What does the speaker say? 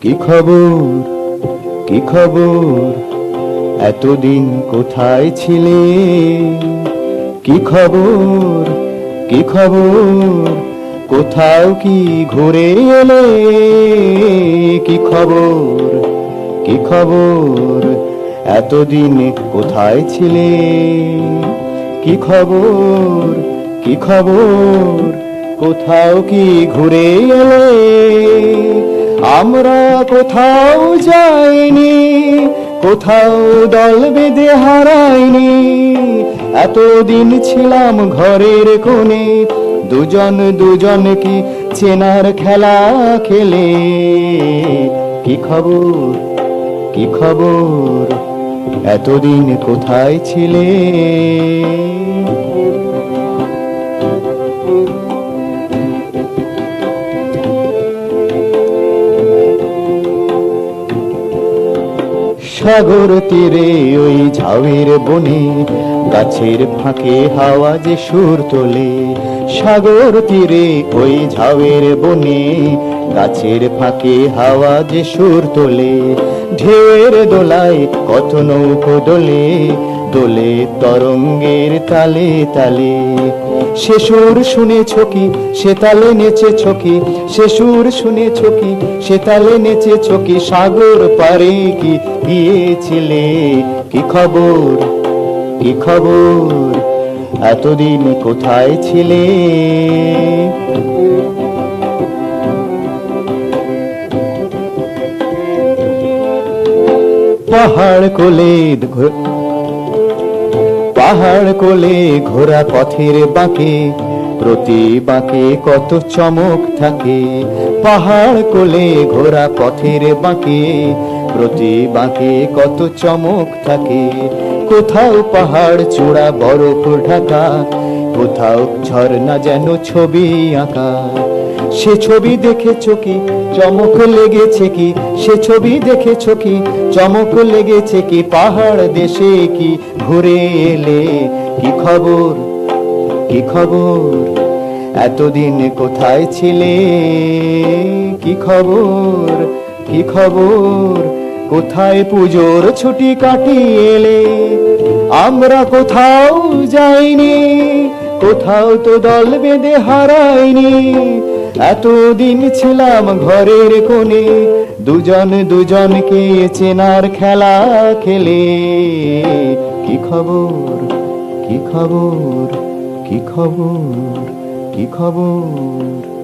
কি খবর? কি খবর? এতদিন কোথায় ছিলে? কি খবর? কি খবর? কোথাও কি ঘুরে এলে? কি খবর? কি খবর? এতদিন কোথায় ছিলে? কি খবর? কি খবর? কোথাও কি ঘুরে এলে? আমরা কোথাও যাইনি, কোথাও দল বেঁধে হারাইনি। এতদিন ছিলাম ঘরের কোণে, দুজন দুজন কি চেনার খেলা খেলে? কি খবর? কি খবর? এতদিন কোথায় ছিলে? সাগর তীরে ওই ঝাউয়ের বনে, গাছের ফাঁকে হাওয়া যে সুর তোলে। সাগর তীরে ওই ঝাউয়ের বনে, গাছের ফাঁকে হাওয়া যে সুর তোলে। ঢেউয়ের দোলায় কত নৌকো দোলে দোলে তরঙ্গের তালে তালে। সে সুর শুনেছ কি, সে তালে নেচেছ কি, সে সুর শুনেছ কি, সে তালে নেচেছ কি, সাগর পারে কি গিয়েছিলে? কি খবর? কি খবর? এতদিন কোথায় ছিলে? পাহাড় কোলে পাহাড় কোলে ঘোরা পথের বাঁকে, প্রতি বাঁকে কত চমক থাকে। পাহাড় কোলে ঘোরা পথের বাঁকে, প্রতি বাঁকে কত চমক থাকে। কোথাও পাহাড় চূড়া বরফ ঢাকা, কোথাও ঝর্ণা যেন ছবি আঁকা। সে ছবি দেখেছ কি? চমক লেগেছে কি? সে ছবি দেখেছ কি? চমক লেগেছে কি? পাহাড় দেশে কি? ঘুরে এলে কি খবর? কি খবর? এতদিন কোথায় ছিলে? কি খবর? কি খবর? কোথায় পুজোর ছুটি কাটিয়ে এলে? আমরা কোথাও যাইনি, কোথাও তো দল বেঁধে হারাইনি। এতদিন ছিলাম ঘরের কোণে, দুজন দুজনকে চেনার খেলা খেলে। কি খবর? কি খবর? কি খবর? কি খবর?